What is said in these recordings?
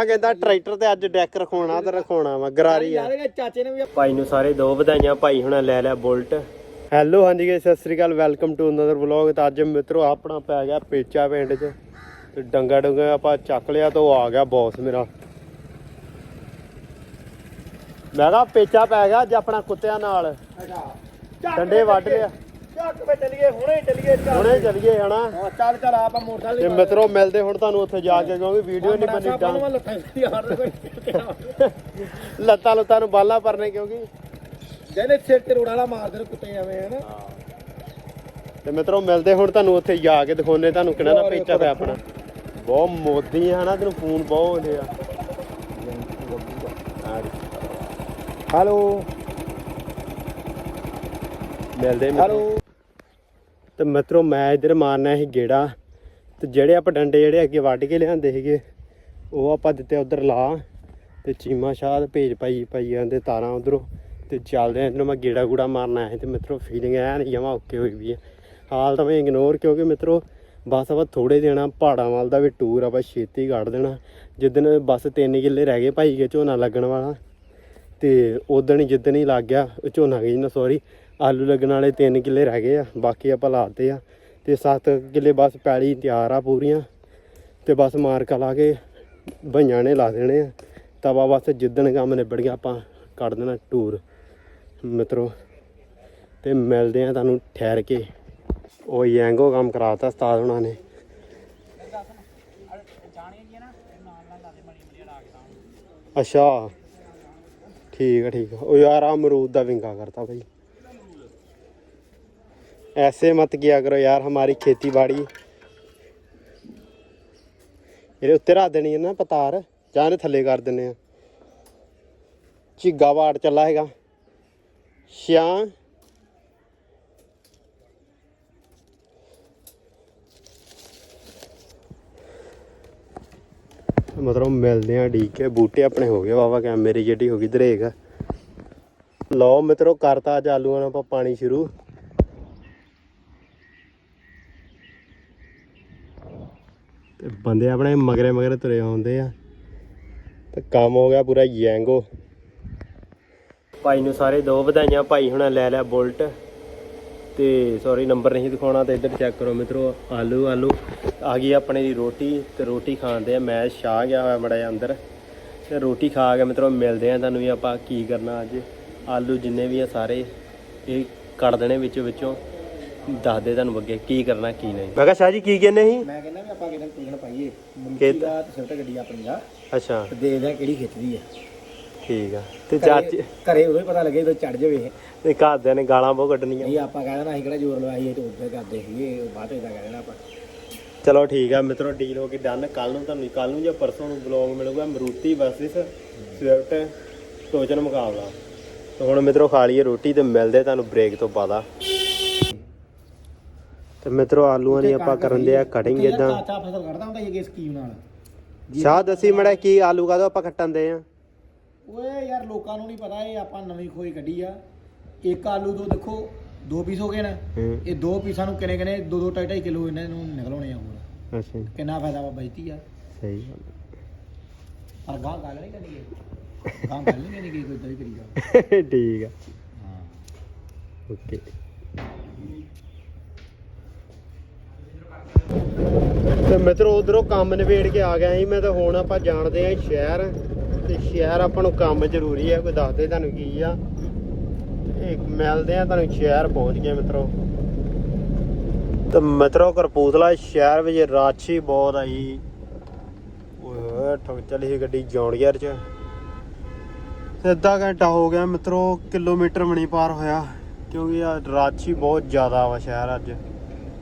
ਆ ਕਹਿੰਦਾ ਟਰੈਕਟਰ ਤੇ ਅੱਜ ਡੈਕ ਰਖਾਉਣਾ ਤੇ ਰਖਾਉਣਾ ਵਾ ਗਰਾਰੀ ਆ। ਯਾਰ ਚਾਚੇ ਨੇ ਵੀ ਭਾਈ ਨੂੰ ਸਾਰੇ ਦੋ ਵਧਾਈਆਂ ਭਾਈ ਹੁਣਾਂ ਲੈ ਲਿਆ ਬੁਲਟ। ਹੈਲੋ ਹਾਂਜੀ ਜੀ ਸਤਿ ਸ੍ਰੀ ਅਕਾਲ ਵੈਲਕਮ ਟੂ ਅਨਦਰ ਵਲੌਗ ਤਾਂ ਅੱਜ ਮਿੱਤਰੋ ਆਪਣਾ ਪੈ ਗਿਆ ਪੇਚਾ ਪਿੰਡ 'ਚ। ਤੇ ਡੰਗਾ ਡੰਗਾ ਆਪਾਂ ਚੱਕ ਲਿਆ ਤਾਂ ਉਹ ਆ ਗਿਆ ਬੌਸ ਮੇਰਾ। ਮੈਂ ਕਿਹਾ ਪੇਚਾ ਪੈ ਗਿਆ ਅੱਜ ਆਪਣਾ ਕੁੱਤਿਆਂ ਨਾਲ। ਡੰਡੇ ਵੱਢ ਲਿਆ। ਚੱਕ ਵੇ ਚੱਲੀਏ ਹੁਣੇ ਹੀ ਚੱਲੀਏ ਚੱਲ ਹੁਣੇ ਚੱਲੀਏ ਹਨਾ? ਹਾਂ, ਚੱਲ ਚੱਲ ਆਪਾਂ ਮੋਟਰਸਾਈਕਲ ਤੇ ਮਿੱਤਰੋ ਮਿਲਦੇ ਹੁਣ ਤੁਹਾਨੂੰ ਉੱਥੇ ਜਾ ਕੇ ਕਿਉਂਕਿ ਵੀਡੀਓ ਨਹੀਂ ਬਣੀ ਆਪਾਂ ਨੂੰ ਡਾਂ ਲੱਤਾਂ ਯਾਰ ਕੋਈ। ਲੱਤਾਂ ਲੁੱਤਾਂ ਨੂੰ ਬਾਲਾ ਪਰਨੇ ਕਿਉਂਕਿ? ਜਿਹਨੇ ਸਿਰ ਤੇ ਰੋੜਾ ਵਾਲਾ ਮਾਰਦੇ ਨੇ ਕੁੱਤੇ ਐਵੇਂ ਹਨ? ਤੇ ਮਿੱਤਰੋ ਮਿਲਦੇ ਹੁਣ ਤੁਹਾਨੂੰ ਉੱਥੇ ਜਾ ਕੇ ਦਿਖਾਉਨੇ ਤੁਹਾਨੂੰ ਕਿਹੜਾ ਨਾ ਪੇਚਾ ਪਿਆ ਆਪਣਾ। ਬਹੁਤ ਮੋਦੀ ਆ ਹਨਾ ਤੈਨੂੰ ਫੋਨ ਬਹੁਤ ਆਉਂਦੇ ਆ ਹੈਲੋ। ਮਿਲਦੇ ਮਿੱਤਰੋ। ਤੇ ਮਿੱਤਰੋ ਮੈਂ ਇੱਧਰ ਮਾਰਨਾ ਸੀ ਗੇੜਾ ਤੇ ਜਿਹੜੇ ਆਪਾਂ ਡੰਡੇ ਜਿਹੜੇ ਅੱਗੇ ਵੱਢ ਕੇ ਲਿਆਂਦੇ ਸੀਗੇ, ਉਹ ਆਪਾਂ ਦਿੱਤੇ ਉਧਰ ਲਾ ਤੇ ਚੀਮਾ ਸ਼ਾਹ ਭੇਜ ਪਾਈ ਪਾਈ ਜਾਂਦੇ ਤਾਰਾਂ ਉਧਰੋਂ ਤੇ ਚੱਲਦੇ ਆ ਇੱਧਰੋਂ ਮੈਂ ਗੇੜਾ ਗੂੜਾ ਮਾਰਨਾ ਆਇਆ ਸੀ ਤੇ ਮਿੱਤਰੋ ਫੀਲਿੰਗ ਐਨ ਜਮਾ ਓਕੇ ਹੋਈ ਵੀ ਹੈ ਹਾਲ ਤਾਂ ਮੈਂ ਇਗਨੋਰ ਕਿਉਂਕਿ ਮਿੱਤਰੋ ਬਸ ਆਪਾਂ ਥੋੜੇ ਦੇਣਾ ਪਹਾੜਾਂ ਵੱਲ ਦਾ ਵੀ ਟੂਰ ਆਪਾਂ ਛੇਤੀ ਕੱਢ ਦੇਣਾ। ਜਿੱਦਣ ਬਸ 3 ਕਿੱਲੇ ਰਹਿ ਗਏ ਭਾਈ ਕੇ ਝੋਨਾ ਲੱਗਣ ਵਾਲਾ ਤੇ ਉਦਣ ਹੀ ਜਿੱਦਣ ਹੀ ਲੱਗ ਗਿਆ ਉਹ ਝੋਨਾ ਗਈ ਨਾ ਸੌਰੀ ਆਲੂ ਲੱਗਣ ਵਾਲੇ 3 ਕਿੱਲੇ ਰਹਿ ਗਏ ਆ, ਬਾਕੀ ਆਪਾਂ ਲਾਤੇ ਆ। ਤੇ 7 ਕਿੱਲੇ ਬਸ ਪੈਲੀ ਤਿਆਰ ਆ ਪੂਰੀਆਂ। ਤੇ ਬਸ ਮਾਰਕਾ ਲਾ ਕੇ ਭਈਆਂ ਨੇ ਲਾ ਦੇਣੇ ਆ। ਤਵਾ ਬਸ ਜਿੱਦਣ ਕੰਮ ਨਿਬੜ ਗਿਆ ਆਪਾਂ ਕੱਢ ਦੇਣਾ ਟੂਰ। ਮਿੱਤਰੋ, ਤੇ ਮਿਲਦੇ ਆ ਤੁਹਾਨੂੰ ਠਹਿਰ ਕੇ। ਉਹ ਯੈਂਗੋ ਕੰਮ ਕਰਾਤਾ ਉਸਤਾਦ ਉਹਨਾਂ ਨੇ। ਅੱਛਾ, ਠੀਕ ਆ ਠੀਕ ਆ। ਉਹ ਯਾਰ ਆ ਅਮਰੂਦ ਦਾ ਵਿੰਗਾ ਕਰਤਾ ਭਾਈ ऐसे मत किया करो यार हमारी खेती बाड़ी ਇਹਦੇ ਉੱਤੇ ਰੱਖ ਦੇਣੀ ਹੈ ਨਾ ਪਤਾਰ ਜਾਂ ਇਹਨੇ ਥੱਲੇ ਕਰ ਦਿੰਨੇ ਆ ਝਿੱਗਾ ਵਾੜ ਚੱਲਾ ਹੈਗਾ ਸ਼ਿਆਂ ਮਤਲਬ ਮਿਲਦੇ ਆ ਢੀਕ ਕੇ ਬੂਟੇ ਆਪਣੇ ਹੋ ਗਏ ਵਾਵਾ ਕੈਮ ਮੇਰੀ ਜਿਹੜੀ ਹੋ ਗਈ ਦਰੇਕ ਲਓ ਮਿੱਤਰੋ ਕਰਤਾ ਅੱਜ ਆਲੂਆਂ ਨਾਲ ਆਪਾਂ ਪਾਣੀ ਸ਼ੁਰੂ ਬੰਦੇ ਆਪਣੇ ਮਗਰੇ ਮਗਰੇ ਤੁਰੇ ਆਉਂਦੇ ਆ। ਤੇ ਕੰਮ ਹੋ ਗਿਆ ਪੂਰਾ ਯੈਂਗੋ। ਭਾਈ ਨੂੰ ਸਾਰੇ ਦੋ ਵਧਾਈਆਂ, ਭਾਈ ਹੁਣਾਂ ਲੈ ਲਿਆ ਬੁਲਟ। ਤੇ ਸੌਰੀ ਨੰਬਰ ਨਹੀਂ ਦਿਖਾਉਣਾ ਤੇ ਇੱਧਰ ਚੈੱਕ ਕਰੋ ਮਿੱਤਰੋ, ਆਲੂ ਆਲੂ। ਆ ਗਈ ਆਪਣੇ ਦੀ ਰੋਟੀ ਤੇ ਰੋਟੀ ਖਾਂਦੇ ਆ। ਮੈਂ ਸ਼ਾਹ ਗਿਆ ਹੋਇਆ ਮੜਾ ਅੰਦਰ। ਤੇ ਰੋਟੀ ਖਾ ਕੇ ਮਿੱਤਰੋ, ਮਿਲਦੇ ਆ ਤੁਹਾਨੂੰ ਵੀ ਆਪਾਂ ਕੀ ਕਰਨਾ ਅੱਜ। ਆਲੂ ਜਿੰਨੇ ਵੀ ਆ ਸਾਰੇ, ਇਹ ਕੱਢ ਦੇਣੇ ਵਿੱਚੋਂ ਵਿੱਚੋਂ ਦੱਸ ਦੇ ਤੁਹਾਨੂੰ ਅੱਗੇ ਕੀ ਕਰਨਾ ਕੀ ਨਹੀਂ। ਮੈਂ ਕਿਹਾ ਸ਼ਾਹ ਜੀ ਕੀ ਕਹਿੰਦੇ ਸੀ? ਮੈਂ ਕਹਿੰਦਾ ਵੀ ਆਪਾਂ ਕਿਹਨਾਂ ਟਿਕਣ ਪਾਈਏ। ਕਿ- ਮੁੰਡੀ ਦਾ ਤੇ ਗੱਡੀ ਆਪਣੀ ਦਾ ਅੱਛਾ। ਤੇ ਦੇਖਦੇ ਆ ਕਿਹੜੀ ਖਿੱਚਦੀ ਆ। ਠੀਕ ਆ। ਤੇ ਚਾਚੀ ਘਰੇ ਉਦੋਂ ਹੀ ਪਤਾ ਲੱਗੇ ਜਦੋਂ ਚੜ ਜਾਵੇ ਤੇ ਘਰਦਿਆਂ ਨੇ ਗਾਲਾਂ ਬਹੁਤ ਕੱਢਣੀਆਂ। ਨਹੀਂ ਆਪਾਂ ਕਹਿ ਦੇਣਾ ਅਸੀਂ ਕਿਹੜਾ ਜ਼ੋਰ ਲਵਾਈ ਇਹ ਤੇ ਉੱਧਰ ਕਰਦੇ ਸੀਗੇ ਬਾਅਦ ਵਿੱਚ ਕਹਿ ਦੇਣਾ ਆਪਾਂ। ਚਲੋ ਠੀਕ ਆ ਮਿੱਤਰੋ ਡੀਲ ਹੋ ਗਈ ਡਨ ਕੱਲ ਨੂੰ ਤੁਹਾਨੂੰ ਕੱਲ ਨੂੰ ਜਾਂ ਪਰਸੋਂ ਨੂੰ ਬਲੌਗ ਮਿਲੂਗਾ ਮਰੂਤੀ ਵਰਸਸ ਸਵਿਫਟ ਟੋਚਨ ਮੁਕਾਬਲਾ। ਤੇ ਹੁਣ ਮਿੱਤਰੋ ਖਾ ਲਈਏ ਰੋਟੀ ਤੇ ਮਿਲਦੇ ਤੁਹਾਨੂੰ ਬ੍ਰੇਕ ਤੋਂ ਬਾਅਦਾ। ਤੇ ਮਿੱਤਰੋ ਆਲੂਆਂ ਦੀ ਆਪਾਂ ਕਰਨ ਦੇ ਆ ਕਟਿੰਗ ਇਦਾਂ ਚਾਚਾ ਫਸਲ ਕੱਢਦਾ ਹੁੰਦਾ ਇਹ ਸਕੀਮ ਨਾਲ। ਸ਼ਾਹ ਦੱਸੀ ਮੜਾ ਕੀ ਆਲੂ ਕਾਹਦੋਂ ਆਪਾਂ ਕੱਟਣ ਦੇ ਆ? ਓਏ ਯਾਰ ਲੋਕਾਂ ਨੂੰ ਨਹੀਂ ਪਤਾ ਇਹ ਆਪਾਂ ਨਵੀਂ ਖੋਈ ਕੱਢੀ ਆ। ਇੱਕ ਆਲੂ ਤੋਂ ਦੇਖੋ ਦੋ ਪੀਸ ਹੋ ਗਏ ਨਾ। ਇਹ ਦੋ ਪੀਸਾਂ ਨੂੰ ਕਿਨੇ ਕਿਨੇ ਦੋ ਦੋ ਢਾਈ ਢਾਈ ਕਿਲੋ ਇਹਨਾਂ ਨੂੰ ਨਿਕਲਾਉਣੇ ਆ ਹੋਰ। ਅੱਛਾ ਕਿੰਨਾ ਫਾਇਦਾ ਵਾ ਬਚਤੀ ਆ। ਸਹੀ ਪਰ ਗਾਂ ਗੱਲ ਨਹੀਂ ਕਰਨੀ ਗਾਂ। ਗੱਲ ਨਹੀਂ ਕਰਨੀ ਕੋਈ ਕਰੀਗਾ ਗੱਲ ਠੀਕ ਆ। ਹਾਂ। ਓਕੇ। ਤੇ ਮਿੱਤਰੋ, ਉਧਰੋਂ ਕੰਮ ਨਿਬੇੜ ਕੇ ਆ ਗਿਆ ਸੀ ਮੈਂ ਤਾਂ ਹੁਣ ਆਪਾਂ ਜਾਣਦੇ ਆਂ ਸ਼ਹਿਰ। ਤੇ ਸ਼ਹਿਰ ਆਪਾਂ ਨੂੰ ਕੰਮ ਜ਼ਰੂਰੀ ਹੈ ਕੋਈ ਦੱਸਦੇ ਤੁਹਾਨੂੰ ਕੀ ਆ। ਤੇ ਮਿਲਦੇ ਆ ਤੁਹਾਨੂੰ ਸ਼ਹਿਰ ਪਹੁੰਚ ਗਏ ਮਿੱਤਰੋ। ਤੇ ਮਿੱਤਰੋ ਕਰਪੂਤਲਾ ਸ਼ਹਿਰ ਵਿੱਚ ਰਾਛੀ ਬਹੁਤ ਆਈ। ਓਏ ਠੁਕ ਚਲੀ ਸੀ ਗੱਡੀ ਜੌਂਡੀਅਰ ਚ। ਅੱਧਾ ਘੰਟਾ ਹੋ ਗਿਆ ਮਿੱਤਰੋ, ਕਿਲੋਮੀਟਰ ਵੀ ਨਹੀਂ ਪਾਰ ਹੋਇਆ। ਕਿਉਂਕਿ ਆ ਰਾਛੀ ਬਹੁਤ ਜ਼ਿਆਦਾ ਵਾ ਸ਼ਹਿਰ ਅੱਜ।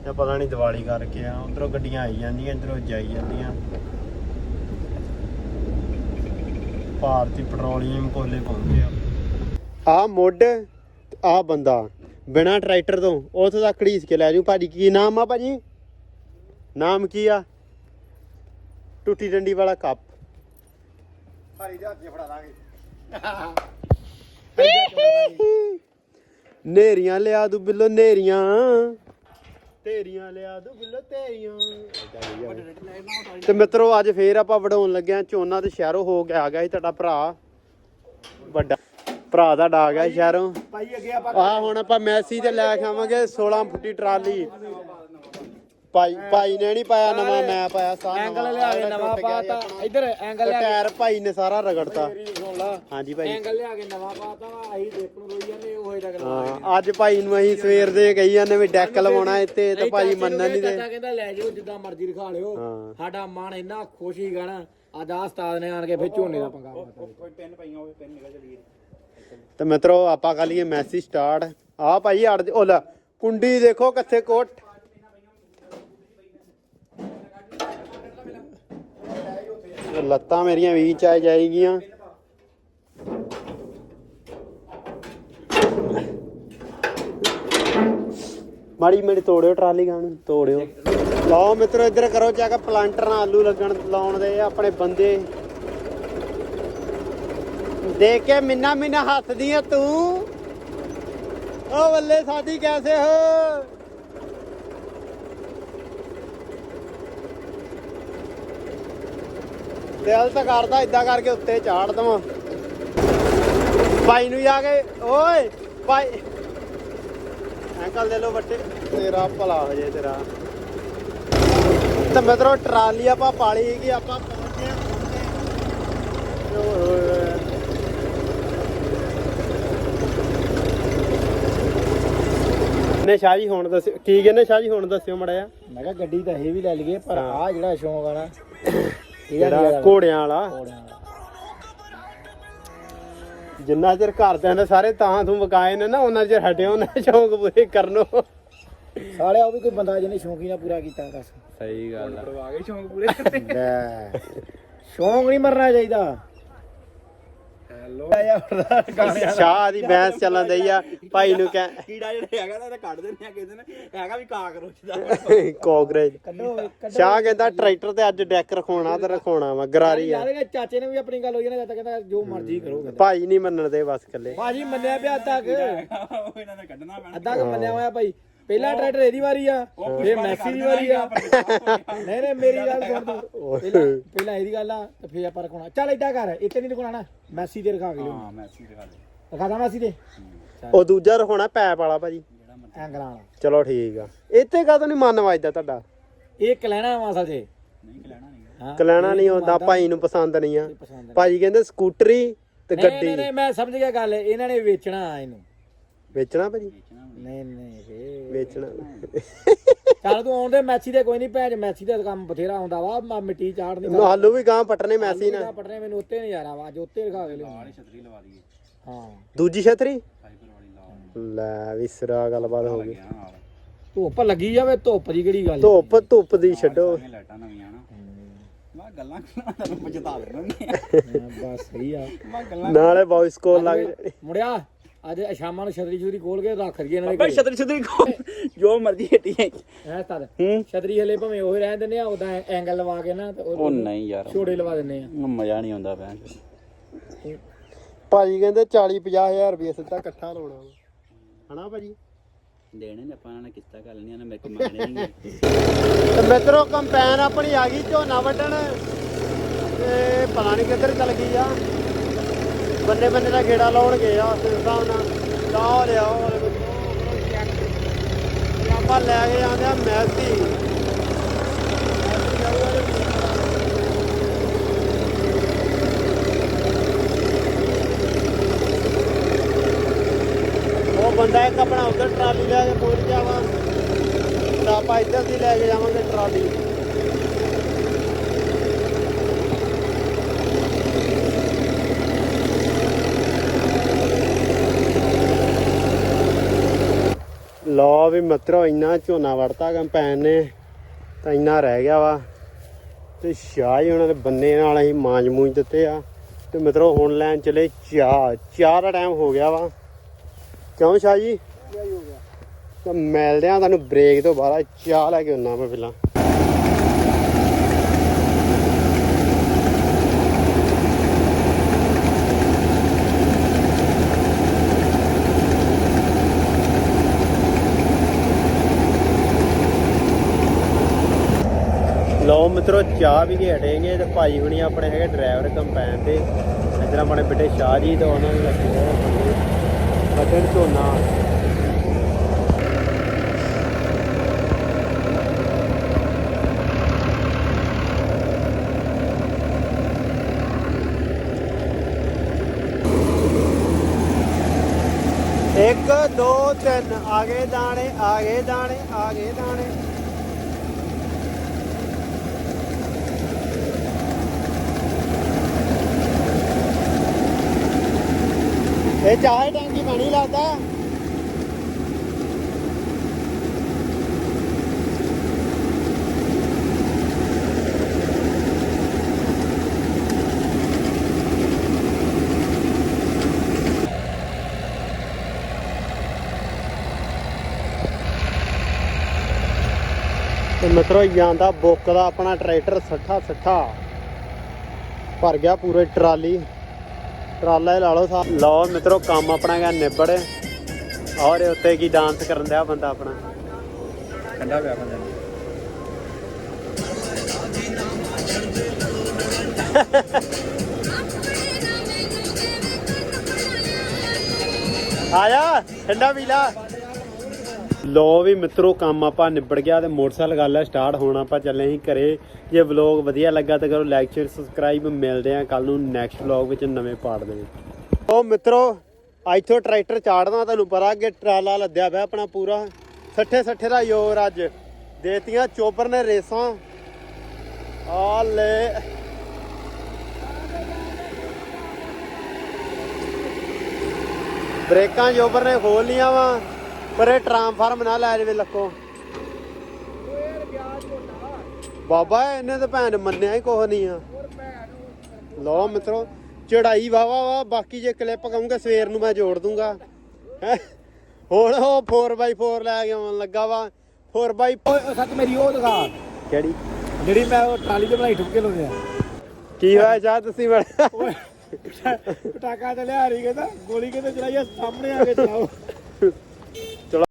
ਤੇ ਪਤਾ ਨਹੀਂ ਦੀਵਾਲੀ ਕਰਕੇ ਆ ਉਧਰੋਂ ਗੱਡੀਆਂ ਆਈ ਜਾਂਦੀਆਂ ਇਧਰੋਂ ਜਾਈ ਜਾਂਦੀਆਂ। ਭਾਰਤੀ ਪੈਟਰੋਲੀਅਮ ਕੋਲੇ ਪਹੁੰਚੇ ਆ। ਆ ਮੁੱਢ ਆ ਬੰਦਾ ਬਿਨਾ ਟਰੈਕਟਰ ਤੋਂ ਉੱਥੇ ਤੱਕ ਘੜੀਸ ਕੇ ਲੈ ਜੂ ਭਾਜੀ ਕੀ ਨਾਮ ਆ ਭਾਜੀ? ਨਾਮ ਕੀ ਆ? ਟੁੱਟੀ ਡੰਡੀ ਵਾਲਾ ਕੱਪ। ਹੱਥ 'ਚ ਫੜਾ ਦਾਂਗੇ। ਨੇਰੀਆਂ ਲਿਆ ਦੂ ਬਿੱਲੋ ਨੇਰੀਆਂ। ਲਿਆ ਦੂ ਬਿੱਲੋ। ਤੇ ਮਿੱਤਰੋ ਅੱਜ ਫੇਰ ਆਪਾਂ ਵਡਾਉਣ ਲੱਗੇ ਆ ਝੋਨਾ ਤੇ ਸ਼ਹਿਰੋਂ ਹੋ ਕੇ ਆ ਗਿਆ ਸੀ ਤੁਹਾਡਾ ਭਰਾ। ਵੱਡਾ ਭਰਾ ਦਾ ਡਾ ਗਿਆ ਸੀ ਸ਼ਹਿਰੋਂ। ਭਾਈ ਅੱਗੇ ਆਪਾਂ ਆ ਹੁਣ ਆਪਾਂ ਮੈਸੀ ਤੇ ਲੈ ਕੇ ਆਵਾਂਗੇ 16 ਫੁੱਟੀ ਟਰਾਲੀ। ਭਾਈ ਭਾਈ ਨੇ ਨਹੀਂ ਪਾਇਆ ਨਵਾਂ ਮੈਂ ਪਾਇਆ ਸਾਹ ਐਂਗਲ ਲਿਆ ਕੇ ਨਵਾਂ ਪਾਤਾ। ਇੱਧਰ ਐਂਗਲ ਲਿਆ ਟਾਇਰ ਭਾਈ ਨੇ ਸਾਰਾ ਰਗੜਤਾ। ਲਾ। ਹਾਂਜੀ ਭਾਈ। ਐਂਗਲ ਲਿਆ ਕੇ ਨਵਾਂ ਪਾਤਾ ਵਾ ਅਸੀਂ ਦੇਖਣ ਨੂੰ ਰੋਈ ਜਾਂਦੇ ਉਹ ਇਹਦਾ ਗੱਲਾਂ ਹਾਂ ਅੱਜ ਭਾਈ ਨੂੰ ਅਸੀਂ ਸਵੇਰ ਦੇ ਕਹੀ ਜਾਂਦੇ ਵੀ ਡੈਕ ਲਵਾਉਣਾ ਇੱਥੇ ਤੇ ਭਾਈ ਮੰਨਣ ਨਹੀਂ ਦੇ। ਚਾਚਾ ਕਹਿੰਦਾ ਲੈ ਜਾਓ ਜਿੱਦਾਂ ਮਰਜ਼ੀ ਦਿਖਾ ਲਿਓ। ਹਾਂ। ਸਾਡਾ ਮਨ ਇੰਨਾ ਖੁਸ਼ ਹੀ ਗਾਣਾ ਅੱਜ ਆ ਉਸਤਾਦ ਨੇ ਆਣ ਕੇ ਫਿਰ ਝੋਨੇ ਦਾ ਪੰਗਾ ਤੇ ਮਿੱਤਰੋ ਆਪਾਂ ਕਰ ਲਈਏ ਮੈਸੀ ਸਟਾਰਟ ਆ ਭਾਈ ਅੜ ਉਹ ਲੈ ਕੁੰਡੀ ਦੇਖੋ ਕਿੱਥੇ ਕੋਟ। ਲੱਤਾਂ ਮੇਰੀਆਂ ਵੀ ਚਾ ਜਾਏਗੀਆਂ। ਮਾੜੀ ਮੇੜੀ ਤੋੜਿਓ ਟਰਾਲੀ ਗਾਣ ਤੋੜਿਓ। ਲਾਓ ਮਿੱਤਰੋ, ਇੱਧਰ ਕਰੋ ਚੈੱਕ ਪਲਾਂਟਰ ਨਾਲ ਆਲੂ ਲੱਗਣ ਲਾਉਣ ਦੇ ਆਪਣੇ ਬੰਦੇ। ਦੇਖ ਕੇ ਮਿੰਨਾ ਮਿੰਨਾ ਹੱਸਦੀ ਆ ਤੂੰ। ਓ ਬੱਲੇ ਸਾਡੀ ਕੈਸੇ ਹੋ? ਦਿਲ ਤਾਂ ਕਰਦਾ ਇਦਾਂ ਕਰਕੇ ਉੱਤੇ ਚਾੜ ਦਵਾਂ। ਭਾਈ ਨੂੰ ਜਾ ਕੇ, ਓਏ, ਭਾਈ। ਅੰਕਲ ਦੇ ਲੋ ਵੱਟੇ ਤੇਰਾ ਭਲਾ ਹੋ ਜੇ ਤੇਰਾ ਤੇ ਮਿੱਤਰੋ ਟਰਾਲੀ ਆਪਾਂ ਪਾਲੀ ਕਿ ਆਪਾਂ ਪਹੁੰਚੇ ਹੋਏ। ਨੇ ਸ਼ਾਹ ਜੀ ਹੁਣ ਦੱਸਿਓ ਕੀ ਕਹਿੰਦੇ ਸ਼ਾਹ ਜੀ ਹੁਣ ਦੱਸਿਓ ਮੜਿਆ ਮੈਂ ਕਿਹਾ ਗੱਡੀ ਤਾਂ ਇਹ ਵੀ ਲੈ ਲਈਏ ਪਰ ਹਾਂ। ਆ ਜਿਹੜਾ ਸ਼ੌਂਕ ਆ ਨਾ ਜਿਹੜਾ ਘੋੜਿਆਂ ਵਾਲਾ। ਜਿੰਨਾ ਚਿਰ ਘਰਦਿਆਂ ਨੇ ਸਾਰੇ ਤਾਂ ਤੂੰ ਵਕਾਏ ਨੇ ਨਾ ਉਹਨਾਂ ਚਿਰ ਹਟਿਓ ਨਾ ਸ਼ੌਂਕ ਪੂਰੇ ਕਰਨੋ। ਸਾਲਿਆ ਉਹ ਵੀ ਕੋਈ ਬੰਦਾ ਜਿਹਨੇ ਸ਼ੌਂਕ ਹੀ ਨਾ ਪੂਰਾ ਕੀਤਾ ਦੱਸ। ਸਹੀ ਗੱਲ ਆ। ਕਰਵਾ ਕੇ ਸ਼ੌਂਕ ਪੂਰੇ ਲੈ ਸ਼ੌਂਕ ਨਹੀਂ ਮਰਨਾ ਚਾਹੀਦਾ। ਸ਼ਾਹ ਦੀ ਬੈਂਸ ਚੱਲਣ ਦਈ ਆ। ਭਾਈ ਨੂੰ ਕਹਿ ਕੀੜਾ ਜਿਹੜਾ ਹੈਗਾ ਨਾ ਇਹਦਾ ਕੱਢ ਦਿੰਦੇ ਆ ਕਿਸੇ ਨੇ। ਹੈਗਾ ਵੀ ਕਾਕਰੋਚ। ਦਾ ਕੋਕਰੇਜ ਸ਼ਾਹ ਕਹਿੰਦਾ ਟਰੈਕਟਰ ਤੇ ਅੱਜ ਡੈਕ ਰਖਾਉਣਾ ਤੇ ਰਖਾਉਣਾ ਵਾ ਗਰਾਰੀ ਆ। ਯਾਰ ਚਾਚੇ ਨੇ ਵੀ ਆਪਣੀ ਗੱਲ ਹੋਈ ਨਾ ਚਾਚਾ ਕਹਿੰਦਾ ਜੋ ਮਰਜ਼ੀ ਕਰੋ ਕਹਿੰਦਾ। ਭਾਈ ਨਹੀਂ ਮੰਨਣ ਦੇ ਬਸ ਕੱਲੇ ਭਾਜੀ ਮੰਨਿਆ ਪਿਆ ਅੱਧਾ ਕੁ। ਉਹ ਇਹਨਾਂ ਨੇ ਕੱਢਣਾ ਪੈਣਾ। ਅੱਧਾ ਕੁ ਮੰਨਿਆ ਹੋਇਆ ਭਾਈ। ਪਹਿਲਾ ਟਰੈਕਟਰ ਇਹਦੀ ਵਾਰੀ ਆ ਫੇਰ ਮੈਸੀ ਦੀ ਵਾਰੀ ਆ। ਨਹੀਂ ਨਹੀਂ ਮੇਰੀ ਗੱਲ ਸੁਣ ਤੂੰ। ਪਹਿਲਾਂ ਪਹਿਲਾਂ ਇਹਦੀ ਗੱਲ ਆ ਤੇ ਫੇਰ ਆਪਾਂ ਰਖਾਉਣਾ। ਚੱਲ ਏਦਾਂ ਕਰ ਇੱਥੇ ਨਹੀਂ ਰਖਾਉਣਾ ਮੈਸੀ ਦੇ ਰਖਾ ਕੇ ਲਿਓ ਹਾਂ ਮੈਸੀ ਦਿਖਾ ਦੇ। ਰਖਾ ਦਾਂ ਮੈਸੀ ਦੇ? ਉਹ ਦੂਜਾ ਰਖਾਉਣਾ ਪੈਪ ਵਾਲਾ ਭਾਜੀ। ਐਂਗਲਾਂ ਵਾਲਾ ਚਲੋ ਠੀਕ ਆ। ਇੱਥੇ ਕਾਹਤੋਂ ਨਹੀਂ ਮਨ ਵੱਜਦਾ ਤੁਹਾਡਾ? ਇਹ ਕਲੈਣਾ ਵਾ ਅਸਲ 'ਚ। ਨਹੀਂ ਲੈਣਾ ਨਹੀਂ ਹਾਂ ਕਲੈਣਾ ਨਹੀਂ ਹੁੰਦਾ ਭਾਈ ਨੂੰ ਪਸੰਦ ਨਹੀਂ ਆ। ਭਾਜੀ ਕਹਿੰਦੇ ਸਕੂਟਰੀ ਤੇ ਨਹੀਂ, ਨਹੀਂ ਗੱਡੀ ਨਹੀਂ ਮੈਂ ਸਮਝ ਗਿਆ ਗੱਲ। ਇਹਨਾਂ ਨੇ ਵੇਚਣਾ ਆ ਇਹਨੂੰ। ਵੇਚਣਾ ਭਾਜੀ? ਨਹੀਂ ਨਹੀਂ ਫੇਰ ਵੇਚਣਾ। ਚੱਲ ਤੂੰ ਆਉਂਦੇ ਮੈਸੀ ਦੇ ਕੋਈ ਨਹੀਂ ਭੈਣ ਮੈਸੀ ਦਾ ਕੰਮ ਬਥੇਰਾ ਹੁੰਦਾ ਵਾ ਮੈਂ ਮਿੱਟੀ ਚਾੜਨੀ ਆਲੂ ਵੀ ਗਾਂ ਪਟਨੇ ਮੈਸੀ ਨਾ ਪਟਨੇ ਮੈਨੂੰ ਉੱਤੇ ਨਜ਼ਾਰਾ ਵਾ ਅੱਜ ਉੱਤੇ ਰਖਾ ਕੇ ਛਤਰੀ ਲਵਾ ਦਈਏ। ਹਾਂ। ਦੂਜੀ ਛਤਰੀ? ਫਾਈਬਰ ਵਾਲੀ ਲਾ ਲੈ ਵਿਸਰਾ ਗੱਲਬਾਤ ਹੋ ਗਈ। ਗਿਆ ਨਾਲ। ਧੁੱਪ ਲੱਗੀ ਜਾਵੇ ਧੁੱਪ ਦੀ ਕਿਹੜੀ ਗੱਲ ਧੁੱਪ ਧੁੱਪ ਦੀ ਛੱਡੋ। ਸਾਰੀਆਂ ਲਾਈਟਾਂ ਨਵੀਆਂ ਨਾ। ਮੈਂ ਗੱਲਾਂ ਕਰਾਂ ਤੁਹਾਨੂੰ ਬਚਤਾ ਦਿੰਦੇ ਹਾਂ, ਬਸ ਸਹੀ ਆ। ਮੈਂ ਗੱਲਾਂ ਨਾਲੇ ਵੌਇਸ ਕਾਲ ਲੱਗ ਜਾਣੀ। ਮੁੜਿਆ। ਅੱਜ ਸ਼ਾਮਾਂ ਨੂੰ ਛਤਰੀ ਛੁਤਰੀ ਖੋਲ ਕੇ ਰੱਖ ਰਹੀਏ ਇਹਨਾਂ ਦੇ ਬਈ ਛਤਰੀ ਛਤਰੀ ਖੋਲ, ਜੋ ਮਰਜ਼ੀ ਹੱਟੀ ਹੈ ਹੈ ਤਦ। ਹੂੰ। ਛਤਰੀ ਹਲੇ ਭਾਵੇਂ ਉਹ ਰਹਿਣ ਦਿੰਦੇ ਆ ਉਦਾਂ ਐਂਗਲ ਲਵਾ ਕੇ ਨਾ ਤੇ ਉਹ ਨਹੀਂ ਯਾਰ। ਛੋੜੇ ਲਵਾ ਦਿੰਦੇ ਆ। ਮਜ਼ਾ ਨਹੀਂ ਆਉਂਦਾ ਭੈਣ ਭਾਜੀ ਕਹਿੰਦੇ 40 50000 ਰੁਪਏ ਸਿੱਧਾ ਇਕੱਠਾ ਲਾਉਣਾ। ਹਨਾ ਭਾਜੀ? ਦੇਣੇ ਨੇ ਆਪਾਂ ਨੇ ਕਿਸ਼ਤਾ ਕਰ ਲੈਣੀਆਂ ਨੇ ਮੇਰੇ ਕੋਲ ਮੰਗਣੇ ਨਹੀਂ ਤੇ ਮਿੱਤਰੋ ਕੰਪੈਨ ਆਪਣੀ ਆ ਗਈ ਝੋਨਾ ਵੱਢਣ। ਤੇ ਪਤਾ ਨਹੀਂ ਕਿੱਧਰ ਚਲ ਗਈ ਆ। ਬੰਨੇ ਬੰਨੇ ਦਾ ਗੇੜਾ ਲਾਉਣਗੇ ਆ ਉਸ ਹਿਸਾਬ ਨਾਲ ਲਾ ਲਿਆਓ ਉਹ ਆਪਾਂ ਲੈ ਕੇ ਆਂਦੇ ਆ ਮੈਸੀ। ਉਹ ਬੰਦਾ ਇੱਕ ਆਪਣਾ ਉਧਰ ਟਰਾਲੀ ਲੈ ਕੇ ਪਹੁੰਚ ਗਿਆ ਵਾ। ਤਾਂ ਆਪਾਂ ਇੱਧਰ ਦੀ ਲੈ ਕੇ ਜਾਵਾਂਗੇ ਟਰਾਲੀ। ਲੋ ਵੀ ਮਤਰੋ ਇੰਨਾ ਝੋਨਾ ਵੜਤਾ ਕੰਪੈਨ ਨੇ ਤਾਂ ਇੰਨਾ ਰਹਿ ਗਿਆ ਵਾ। ਤੇ ਸ਼ਾਹ ਹੀ ਉਹਨਾਂ ਦੇ ਬੰਨੇ ਨਾਲ ਅਸੀਂ ਮਾਂਜ ਮੂੰਜ ਦਿੱਤੇ ਆ। ਤੇ ਮਿੱਤਰੋ ਹੁਣ ਲੈਣ ਚਲੇ ਚਾਹ। ਚਾਹ ਦਾ ਟਾਈਮ ਹੋ ਗਿਆ ਵਾ। ਕਿਉਂ ਸ਼ਾਹ ਜੀ? ਤਾਂ ਮਿਲਦੇ ਆ ਤੁਹਾਨੂੰ ਬ੍ਰੇਕ ਤੋਂ ਬਾਅਦ। ਚਾਹ ਲੈ ਕੇ ਆਉਣਾ ਮੈਂ ਪਹਿਲਾਂ। ਲਓ ਮਿੱਤਰੋ, ਚਾਹ ਵੀ ਕੇ ਹਟੇਗੇ ਤੇ ਭਾਈ ਹੁਣੀ ਆਪਣੇ ਹੈਗੇ ਡਰਾਈਵਰ ਕੰਪੈਨ ਤੇ। ਇੱਧਰ ਆਪਣੇ ਬੇਟੇ ਸ਼ਾਹ ਜੀ ਤੇ ਉਹਨਾਂ ਨੂੰ ਲੱਗੇ ਹੋਏ ਆ। ਝੋਨਾ ਇੱਕ, ਦੋ, ਤਿੰਨ। ਆ ਗਏ ਦਾਣੇ, ਆ ਗਏ ਦਾਣੇ, ਆ ਗਏ ਦਾਣੇ। ਇਹ ਚਾਹੇ ਟੈਂਕੀ ਪਾਣੀ ਲਾਦਾ ਤੇ ਮਿੱਤਰੋ ਜਾਂਦਾ ਬੁੱਕ ਦਾ ਆਪਣਾ ਟਰੈਕਟਰ 60 60 ਭਰ ਗਿਆ ਪੂਰੇ ਟਰਾਲੀ। ਟਰਾਲਾ ਹੀ ਲਾ ਲਓ ਸਾ ਲਓ ਮਿੱਤਰੋ ਕੰਮ ਆਪਣਾ ਗਿਆ ਨਿਬੜ। ਔਰ ਉੱਤੇ ਕੀ ਡਾਂਸ ਕਰਨ ਦਿਆ ਬੰਦਾ ਆਪਣਾ। ਠੰਡਾ ਪਿਆ ਬੰਦਾ। ਆਇਆ ਠੰਡਾ ਪੀ ਲਾ। ਲੋ ਵੀ ਮਿੱਤਰੋ, ਕੰਮ ਆਪਾਂ ਨਿਬੜ ਗਿਆ ਤੇ ਮੋਟਰਸਾਈਕਲ ਗੱਲ ਹੈ ਸਟਾਰਟ ਹੋਣਾ ਆਪਾਂ ਚੱਲੇ ਹੀ ਘਰੇ। ਜੇ ਵਲੌਗ ਵਧੀਆ ਲੱਗਾ ਤਾਂ ਕਰੋ ਲਾਈਕ ਸ਼ੇਅਰ ਸਬਸਕ੍ਰਾਈਬ ਮਿਲਦੇ ਆ ਕੱਲ ਨੂੰ ਨੈਕਸਟ ਵਲੌਗ ਵਿੱਚ ਨਵੇਂ ਪਾਰਟ ਦੇ ਵਿੱਚ। ਉਹ ਮਿੱਤਰੋ, ਇੱਥੋਂ ਟਰੈਕਟਰ ਚਾੜਨਾ ਤੁਹਾਨੂੰ ਪਤਾ, ਅੱਗੇ ਟਰਾਲਾ ਲੱਦਿਆ ਪਿਆ ਆਪਣਾ ਪੂਰਾ। 60 60 ਦਾ ਯੋਰ ਅੱਜ। ਦੇਤੀਆਂ ਚੋਬਰ ਨੇ ਰੇਸਾਂ। ਆ ਲੈ ਬ੍ਰੇਕਾਂ ਜੋਬਰ ਨੇ ਖੋਲ ਲੀਆਂ ਵਾ। ਪਰ ਇਹ ਟਰਾਂਸਫਾਰਮ ਨਾ ਲੈ ਜਾਵੇ ਲੱਕੋ। ਬਾਬਾ ਇਹਨੇ ਤਾਂ ਭੈਣ ਮੰਨਿਆ ਹੀ ਕੁਛ ਨਹੀਂ ਆ। ਲੋ ਮਿੱਤਰੋ ਚੜਾਈ ਵਾਵਾ ਵਾ ਬਾਕੀ ਜੇ ਕਲਿੱਪ ਕਹੂੰਗਾ ਸਵੇਰ ਨੂੰ ਮੈਂ ਜੋੜ ਦੂੰਗਾ। ਹੁਣ ਉਹ 4x4 ਲੈ ਕੇ ਆਉਣ ਲੱਗਾ ਵਾ। 4x ਓਏ ਸੱਚ ਮੇਰੀ ਉਹ ਦਿਖਾ ਕਿਹੜੀ? ਜਿਹੜੀ ਮੈਂ ਉਹ ਟਰਾਲੀ 'ਚ ਬਣਾਈ ਠੁੱਕੇ ਲਾਉਂਦੇ ਆ। ਕੀ ਹੋਇਆ ਚਾਹ ਤੁਸੀਂ ਬੜਾ ਪਟਾਕਾ ਤੇ ਲਿਆ ਰਹੀ ਕਹਿੰਦਾ ਗੋਲੀ ਕਿਤੇ ਚਲਾਈ ਆ ਸਾਹਮਣੇ ਆ ਕੇ ਚਲਾਓ।